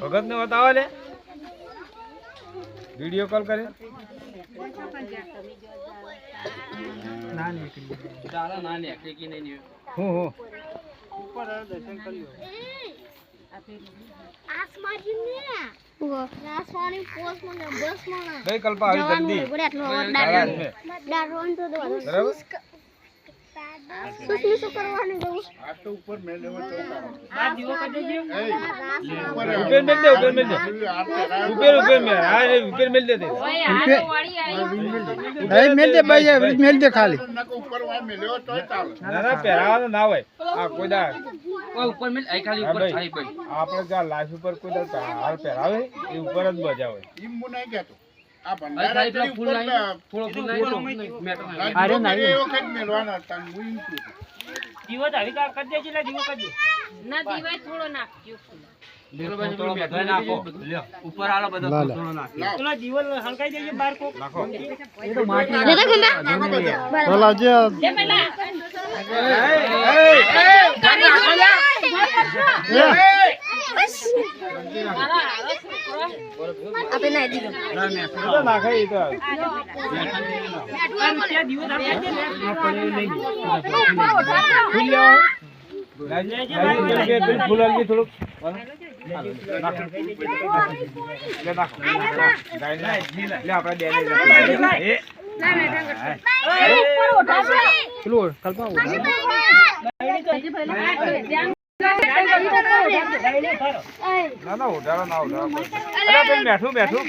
ભગત ને બતાવો લે. વીડિયો કોલ કરે. હું હું. કઈ કલ્પા આવી જલ્દી. તારા આ તો ઉપર મેલ દે ઉપર મે દે. ઉપર ઉપર મે હા રે ઉપર મે દે તે. એ મે દે ભાઈ મે દે ખાલી. ના ના પહેરાવાનું ના હોય. આ કોઈ ઉપર ખાલી ભાઈ આપણે જા લાઈફ ઉપર કોઈ દા પે- હાર પહેરાવે એ ઉપર જ મજા હોય. અરે નહીં ના દીવાય થોડો નાખજો લા લા નાખો તો લાવજે બધા એ તો ફૂલ લેવા લાજી- લાજી કે પેલું ફૂલ આલજે થોડુંક. આપણે ના લઈ લે. એ. પેલું કલ્પા ના ના ઉધારો ના ઉધારો અરે પેલું બેઠું બેઠું.